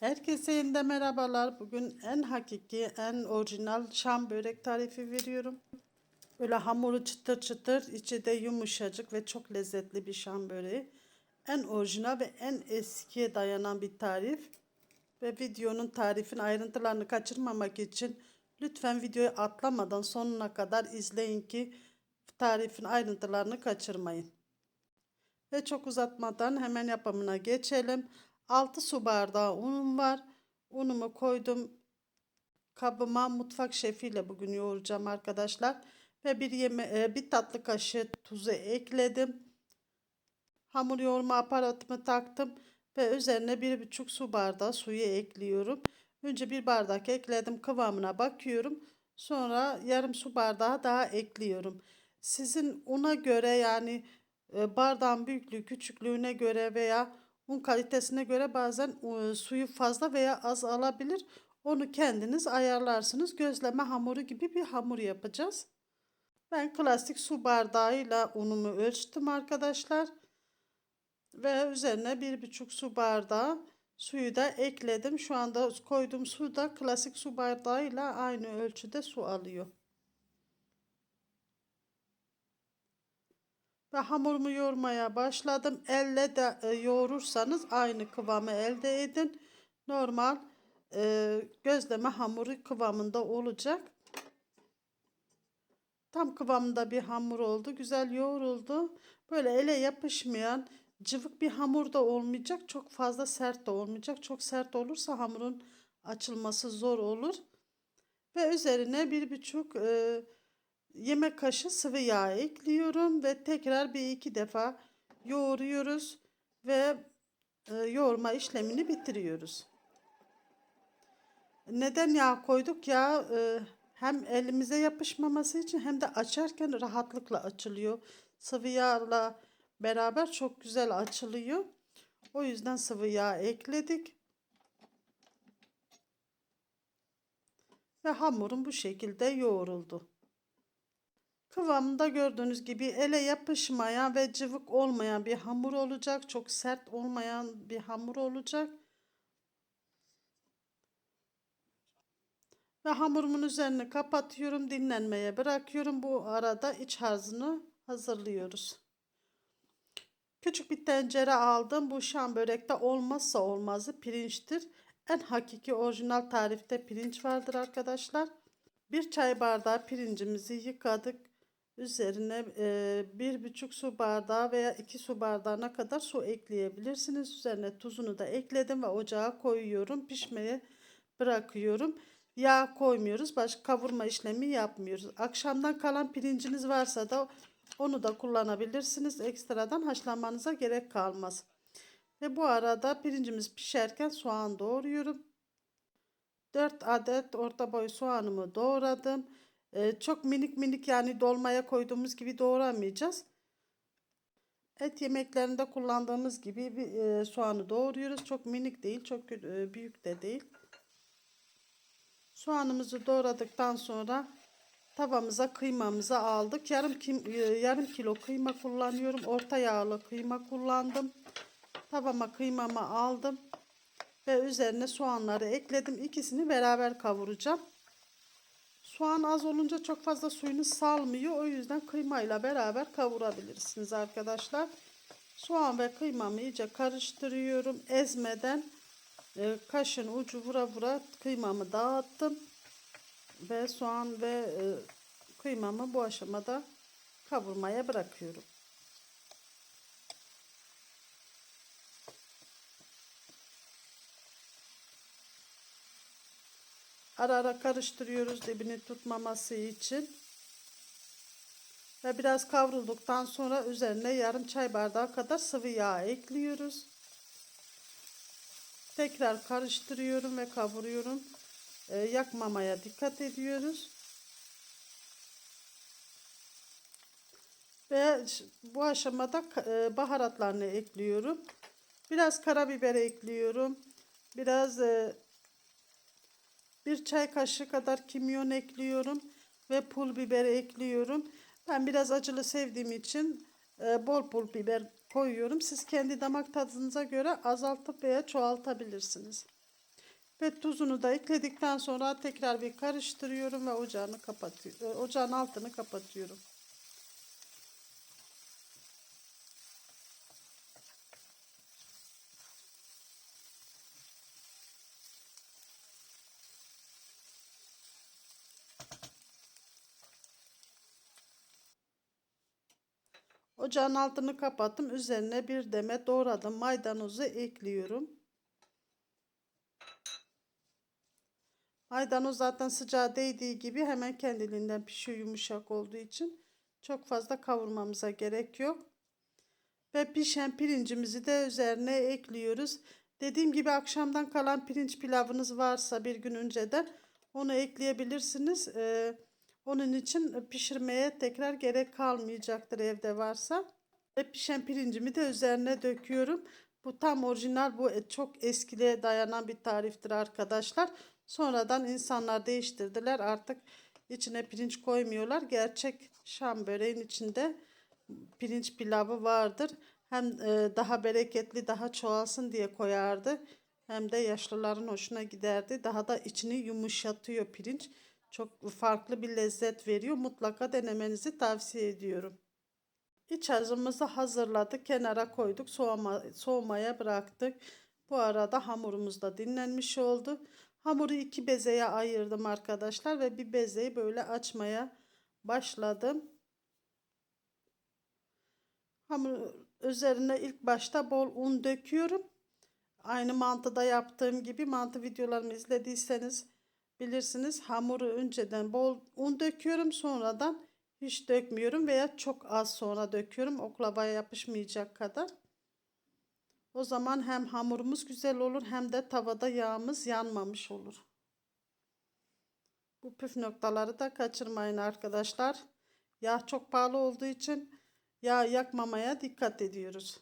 Herkese yeniden merhabalar. Bugün en hakiki, en orijinal Şam börek tarifi veriyorum. Böyle hamuru çıtır çıtır, içi de yumuşacık ve çok lezzetli bir Şam böreği. En orijinal ve en eskiye dayanan bir tarif. Ve videonun tarifin ayrıntılarını kaçırmamak için lütfen videoyu atlamadan sonuna kadar izleyin ki tarifin ayrıntılarını kaçırmayın. Ve çok uzatmadan hemen yapımına geçelim. 6 su bardağı unum var. Unumu koydum kabıma mutfak şefiyle bugün yoğuracağım arkadaşlar. Ve bir yeme e, bir tatlı kaşığı tuzu ekledim. Hamur yoğurma aparatımı taktım ve üzerine bir buçuk su bardağı suyu ekliyorum. Önce bir bardak ekledim kıvamına bakıyorum. Sonra yarım su bardağı daha ekliyorum. Sizin una göre yani e, bardağın büyüklüğü küçüklüğüne göre veya un kalitesine göre bazen e, suyu fazla veya az alabilir. Onu kendiniz ayarlarsınız. Gözleme hamuru gibi bir hamur yapacağız. Ben klasik su bardağıyla unumu ölçtüm arkadaşlar. Ve üzerine bir buçuk su bardağı suyu da ekledim. Şu anda koyduğum su da klasik su bardağıyla aynı ölçüde su alıyor. Ve hamurumu yoğurmaya başladım. Elle de e, yoğurursanız aynı kıvamı elde edin. Normal e, gözleme hamuru kıvamında olacak. Tam kıvamında bir hamur oldu. Güzel yoğruldu. Böyle ele yapışmayan cıvık bir hamur da olmayacak. Çok fazla sert de olmayacak. Çok sert olursa hamurun açılması zor olur. Ve üzerine bir buçuk e, yemek kaşığı sıvı yağ ekliyorum ve tekrar bir iki defa yoğuruyoruz ve e, yoğurma işlemini bitiriyoruz. Neden yağ koyduk? Yağ e, hem elimize yapışmaması için hem de açarken rahatlıkla açılıyor. Sıvı yağla beraber çok güzel açılıyor. O yüzden sıvı yağ ekledik. Ve hamurum bu şekilde yoğruldu. Kıvamında gördüğünüz gibi ele yapışmayan ve cıvık olmayan bir hamur olacak. Çok sert olmayan bir hamur olacak. Ve hamurumun üzerini kapatıyorum. Dinlenmeye bırakıyorum. Bu arada iç harcını hazırlıyoruz. Küçük bir tencere aldım. Bu şam börekte olmazsa olmazı pirinçtir. En hakiki orijinal tarifte pirinç vardır arkadaşlar. Bir çay bardağı pirincimizi yıkadık. Üzerine bir buçuk su bardağı veya iki su bardağına kadar su ekleyebilirsiniz. Üzerine tuzunu da ekledim ve ocağa koyuyorum. Pişmeye bırakıyorum. Yağ koymuyoruz. Başka kavurma işlemi yapmıyoruz. Akşamdan kalan pirinciniz varsa da onu da kullanabilirsiniz. Ekstradan haşlanmanıza gerek kalmaz. Ve bu arada pirincimiz pişerken soğan doğruyorum. 4 adet orta boy soğanımı doğradım. Ee, çok minik minik yani dolmaya koyduğumuz gibi doğramayacağız. Et yemeklerinde kullandığımız gibi bir e, soğanı doğruyoruz. Çok minik değil, çok e, büyük de değil. Soğanımızı doğradıktan sonra tavamıza kıymamızı aldık. Yarım, kim, e, yarım kilo kıyma kullanıyorum. Orta yağlı kıyma kullandım. Tavama kıymamı aldım. Ve üzerine soğanları ekledim. İkisini beraber kavuracağım. Soğan az olunca çok fazla suyunu salmıyor. O yüzden kıymayla beraber kavurabilirsiniz arkadaşlar. Soğan ve kıymamı iyice karıştırıyorum. Ezmeden e, kaşın ucu vura vura kıymamı dağıttım. Ve soğan ve e, kıymamı bu aşamada kavurmaya bırakıyorum. Ara ara karıştırıyoruz dibini tutmaması için. Ve biraz kavrulduktan sonra üzerine yarım çay bardağı kadar sıvı yağ ekliyoruz. Tekrar karıştırıyorum ve kavuruyorum. Ee, yakmamaya dikkat ediyoruz. Ve bu aşamada e, baharatlarını ekliyorum. Biraz karabiber ekliyorum. Biraz e, bir çay kaşığı kadar kimyon ekliyorum ve pul biber ekliyorum. Ben biraz acılı sevdiğim için e, bol pul biber koyuyorum. Siz kendi damak tadınıza göre azaltıp veya çoğaltabilirsiniz. Ve tuzunu da ekledikten sonra tekrar bir karıştırıyorum ve ocağını kapatıyorum. Ocağın altını kapatıyorum. Ocağın altını kapattım. Üzerine bir demet doğradım maydanozu ekliyorum. Maydanoz zaten sıcağa değdiği gibi hemen kendiliğinden pişiyor yumuşak olduğu için. Çok fazla kavurmamıza gerek yok. Ve pişen pirincimizi de üzerine ekliyoruz. Dediğim gibi akşamdan kalan pirinç pilavınız varsa bir gün önceden onu ekleyebilirsiniz. Ee, onun için pişirmeye tekrar gerek kalmayacaktır evde varsa. Ve pişen pirincimi de üzerine döküyorum. Bu tam orijinal, bu çok eskiliğe dayanan bir tariftir arkadaşlar. Sonradan insanlar değiştirdiler. Artık içine pirinç koymuyorlar. Gerçek Şam böreğin içinde pirinç pilavı vardır. Hem e, daha bereketli, daha çoğalsın diye koyardı. Hem de yaşlıların hoşuna giderdi. Daha da içini yumuşatıyor pirinç. Çok farklı bir lezzet veriyor. Mutlaka denemenizi tavsiye ediyorum. İç harcımızı hazırladık. Kenara koyduk. Soğuma, soğumaya bıraktık. Bu arada hamurumuz da dinlenmiş oldu. Hamuru iki bezeye ayırdım arkadaşlar ve bir bezeyi böyle açmaya başladım. Hamur üzerine ilk başta bol un döküyorum. Aynı mantıda yaptığım gibi mantı videolarımı izlediyseniz bilirsiniz. Hamuru önceden bol un döküyorum. Sonradan hiç dökmüyorum veya çok az sonra döküyorum. Oklavaya yapışmayacak kadar. O zaman hem hamurumuz güzel olur hem de tavada yağımız yanmamış olur. Bu püf noktaları da kaçırmayın arkadaşlar. Yağ çok pahalı olduğu için yağ yakmamaya dikkat ediyoruz.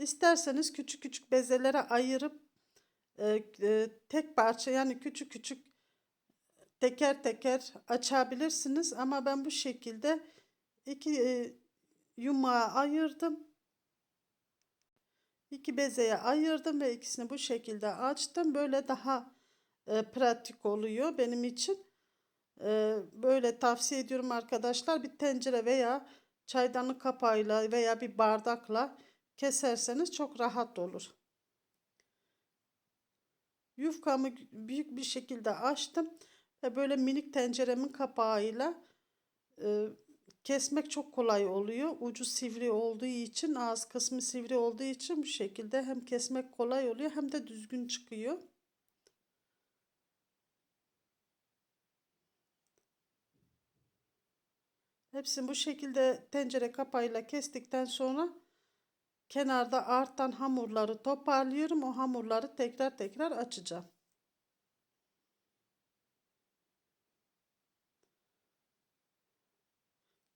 İsterseniz küçük küçük bezelere ayırıp e, e, tek parça yani küçük küçük teker teker açabilirsiniz ama ben bu şekilde iki e, yumağı ayırdım. İki bezeye ayırdım ve ikisini bu şekilde açtım. Böyle daha e, pratik oluyor benim için. E, böyle tavsiye ediyorum arkadaşlar. Bir tencere veya çaydanlık kapağıyla veya bir bardakla keserseniz çok rahat olur. Yufkamı büyük bir şekilde açtım ve böyle minik tenceremin kapağıyla e, kesmek çok kolay oluyor. Ucu sivri olduğu için, ağız kısmı sivri olduğu için bu şekilde hem kesmek kolay oluyor hem de düzgün çıkıyor. Hepsini bu şekilde tencere kapağıyla kestikten sonra kenarda artan hamurları toparlıyorum. O hamurları tekrar tekrar açacağım.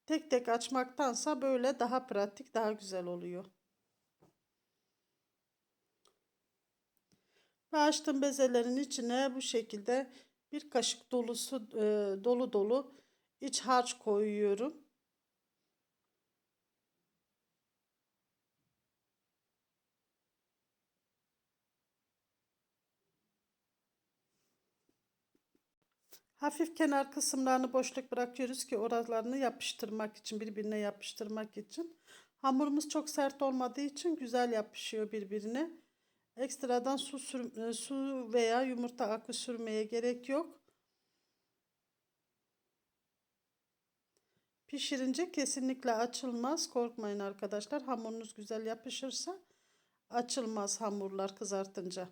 Tek tek açmaktansa böyle daha pratik, daha güzel oluyor. Ve açtığım bezelerin içine bu şekilde bir kaşık dolusu e, dolu dolu iç harç koyuyorum. Hafif kenar kısımlarını boşluk bırakıyoruz ki oralarını yapıştırmak için, birbirine yapıştırmak için. Hamurumuz çok sert olmadığı için güzel yapışıyor birbirine. Ekstradan su, sür, e, su veya yumurta akı sürmeye gerek yok. Pişirince kesinlikle açılmaz. Korkmayın arkadaşlar. Hamurunuz güzel yapışırsa açılmaz hamurlar kızartınca.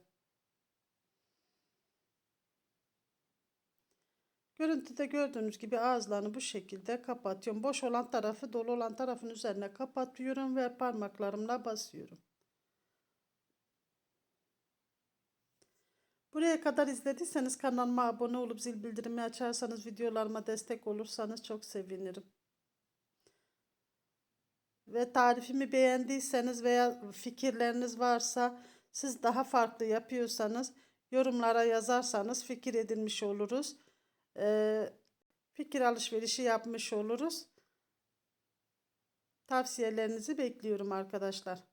Görüntüde gördüğünüz gibi ağızlarını bu şekilde kapatıyorum. Boş olan tarafı dolu olan tarafın üzerine kapatıyorum ve parmaklarımla basıyorum. Buraya kadar izlediyseniz kanalıma abone olup zil bildirimi açarsanız videolarıma destek olursanız çok sevinirim. Ve tarifimi beğendiyseniz veya fikirleriniz varsa siz daha farklı yapıyorsanız yorumlara yazarsanız fikir edinmiş oluruz e, fikir alışverişi yapmış oluruz. Tavsiyelerinizi bekliyorum arkadaşlar.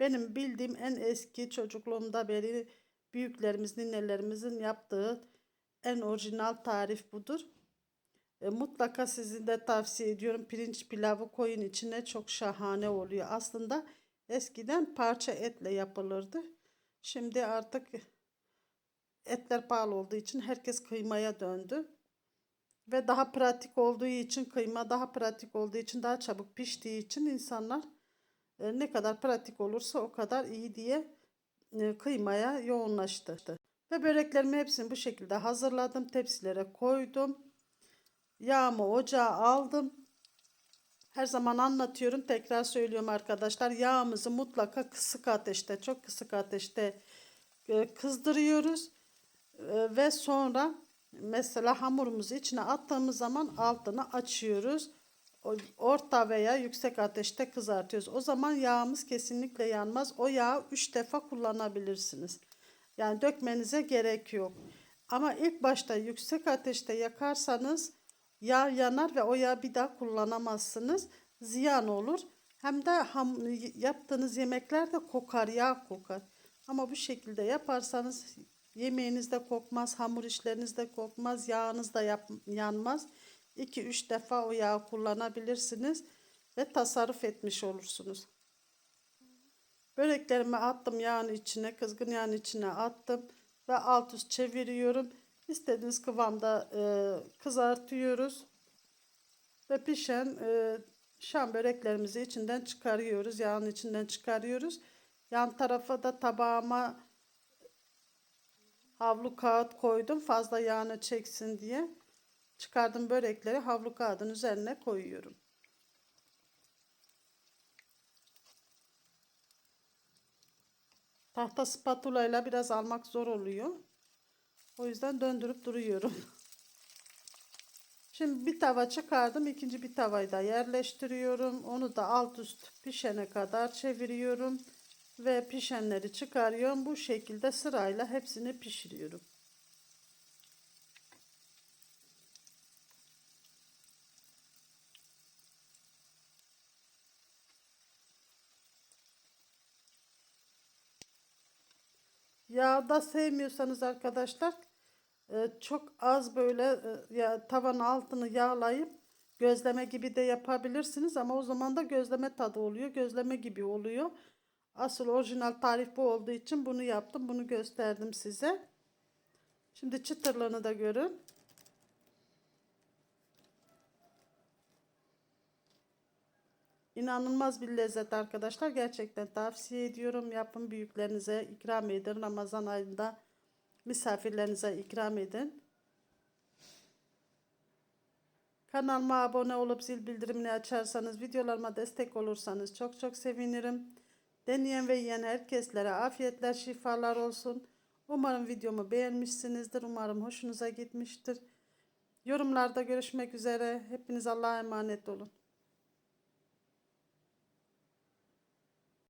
Benim bildiğim en eski çocukluğumda beri büyüklerimiz, ninelerimizin yaptığı en orijinal tarif budur. E, mutlaka sizin de tavsiye ediyorum. Pirinç pilavı koyun içine çok şahane oluyor. Aslında eskiden parça etle yapılırdı. Şimdi artık etler pahalı olduğu için herkes kıymaya döndü. Ve daha pratik olduğu için kıyma daha pratik olduğu için daha çabuk piştiği için insanlar e, ne kadar pratik olursa o kadar iyi diye e, kıymaya yoğunlaştı. Ve böreklerimi hepsini bu şekilde hazırladım. Tepsilere koydum. Yağımı ocağa aldım. Her zaman anlatıyorum. Tekrar söylüyorum arkadaşlar. Yağımızı mutlaka kısık ateşte, çok kısık ateşte e, kızdırıyoruz. E, Ve sonra mesela hamurumuzu içine attığımız zaman altını açıyoruz. Orta veya yüksek ateşte kızartıyoruz. O zaman yağımız kesinlikle yanmaz. O yağı 3 defa kullanabilirsiniz. Yani dökmenize gerek yok. Ama ilk başta yüksek ateşte yakarsanız yağ yanar ve o yağı bir daha kullanamazsınız. Ziyan olur. Hem de ham, yaptığınız yemekler de kokar, yağ kokar. Ama bu şekilde yaparsanız yemeğiniz de kokmaz, hamur işleriniz de kokmaz, yağınız da yap, yanmaz. 2-3 defa o yağı kullanabilirsiniz ve tasarruf etmiş olursunuz. Böreklerimi attım yağın içine, kızgın yağın içine attım ve alt üst çeviriyorum. İstediğiniz kıvamda e, kızartıyoruz ve pişen e, şam böreklerimizi içinden çıkarıyoruz. Yağın içinden çıkarıyoruz. Yan tarafa da tabağıma havlu kağıt koydum fazla yağını çeksin diye. Çıkardım börekleri havlu kağıdın üzerine koyuyorum. Tahta spatula ile biraz almak zor oluyor. O yüzden döndürüp duruyorum. Şimdi bir tava çıkardım. ikinci bir tavayı da yerleştiriyorum. Onu da alt üst pişene kadar çeviriyorum. Ve pişenleri çıkarıyorum. Bu şekilde sırayla hepsini pişiriyorum. Yağda sevmiyorsanız arkadaşlar e, çok az böyle e, ya tavanın altını yağlayıp gözleme gibi de yapabilirsiniz ama o zaman da gözleme tadı oluyor. Gözleme gibi oluyor. Asıl orijinal tarif bu olduğu için bunu yaptım. Bunu gösterdim size. Şimdi çıtırlığını da görün. İnanılmaz bir lezzet arkadaşlar. Gerçekten tavsiye ediyorum. Yapın büyüklerinize ikram edin. Ramazan ayında misafirlerinize ikram edin. Kanalıma abone olup zil bildirimini açarsanız, videolarıma destek olursanız çok çok sevinirim. Deneyen ve yiyen herkeslere afiyetler, şifalar olsun. Umarım videomu beğenmişsinizdir. Umarım hoşunuza gitmiştir. Yorumlarda görüşmek üzere. Hepiniz Allah'a emanet olun.